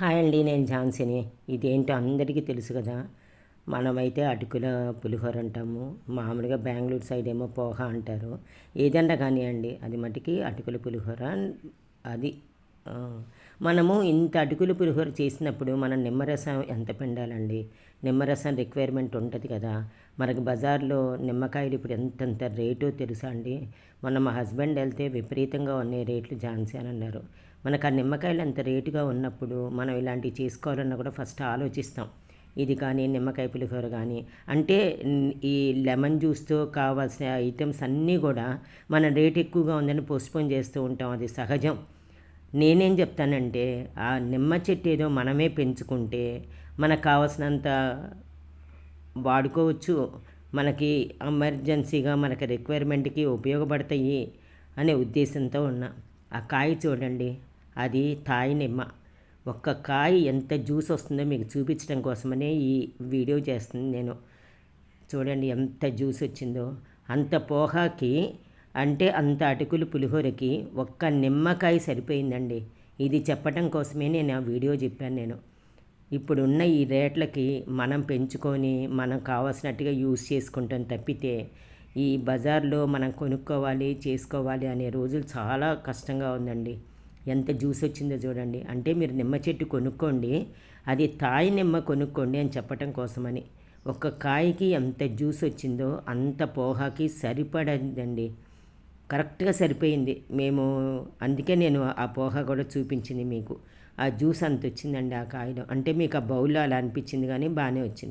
Hi అండి నేను ఝాన్సీని. ఇదేంటో అందరికీ తెలుసు కదా. మనమైతే అటుకుల పులిహోర అంటాము. మామూలుగా బెంగళూరు సైడ్ ఏమో పోహ అంటారు. ఏదన్నా కానివ్వండి అది మటుకి అటుకుల పులిహోర అది మనము ఇంత అటుకులు పులిహోర చేసినప్పుడు మనం నిమ్మరసం ఎంత పిండాలండి? నిమ్మరసం రిక్వైర్మెంట్ ఉంటుంది కదా. మనకు బజార్లో నిమ్మకాయలు ఇప్పుడు ఎంతెంత రేటో తెలుసా అండి? మొన్న మా హస్బెండ్ వెళ్తే విపరీతంగా ఉన్నాయి రేట్లు ఝాన్సీ అని అన్నారు. మనకు ఆ నిమ్మకాయలు అంత రేటుగా ఉన్నప్పుడు మనం ఇలాంటివి చేసుకోవాలన్నా కూడా ఫస్ట్ ఆలోచిస్తాం. ఇది కానీ నిమ్మకాయ పులిహోర కానీ. అంటే ఈ లెమన్ జ్యూస్తో కావాల్సిన ఐటమ్స్ అన్నీ కూడా మన రేట్ ఎక్కువగా ఉందని పోస్ట్పోన్ చేస్తూ ఉంటాం. అది సహజం. నేనేం చెప్తానంటే ఆ నిమ్మ చెట్టు ఏదో మనమే పెంచుకుంటే మనకు కావాల్సినంత వాడుకోవచ్చు. మనకి ఎమర్జెన్సీగా మనకి రిక్వైర్మెంట్కి ఉపయోగపడతాయి అనే ఉద్దేశంతో ఉన్నా. ఆ కాయ చూడండి అది తాయి నిమ్మ. ఒక్క కాయ ఎంత జ్యూస్ వస్తుందో మీకు చూపించడం కోసమనే ఈ వీడియో చేస్తుంది నేను. చూడండి ఎంత జ్యూస్ వచ్చిందో. అంత పోహాకి అంటే అంత అటుకులు పులిహోరకి ఒక్క నిమ్మకాయ సరిపోయిందండి. ఇది చెప్పటం కోసమే నేను ఆ వీడియో చెప్పాను నేను. ఇప్పుడున్న ఈ రేట్లకి మనం పెంచుకొని మనం కావాల్సినట్టుగా యూస్ చేసుకుంటాం తప్పితే ఈ బజార్లో మనం కొనుక్కోవాలి చేసుకోవాలి అనే రోజులు చాలా కష్టంగా ఉందండి. ఎంత జ్యూస్ వచ్చిందో చూడండి. అంటే మీరు నిమ్మ చెట్టు కొనుక్కోండి అది తాయి నిమ్మ కొనుక్కోండి అని చెప్పటం కోసమని. ఒక కాయకి ఎంత జ్యూస్ వచ్చిందో అంత పోహాకి సరిపడదండి. కరెక్ట్గా సరిపోయింది. మేము అందుకే నేను ఆ పోహ కూడా చూపించింది మీకు. ఆ జ్యూస్ అంత వచ్చిందండి ఆ కాయలో. అంటే మీకు ఆ బౌల్లో అలా అనిపించింది కానీ బాగానే వచ్చింది.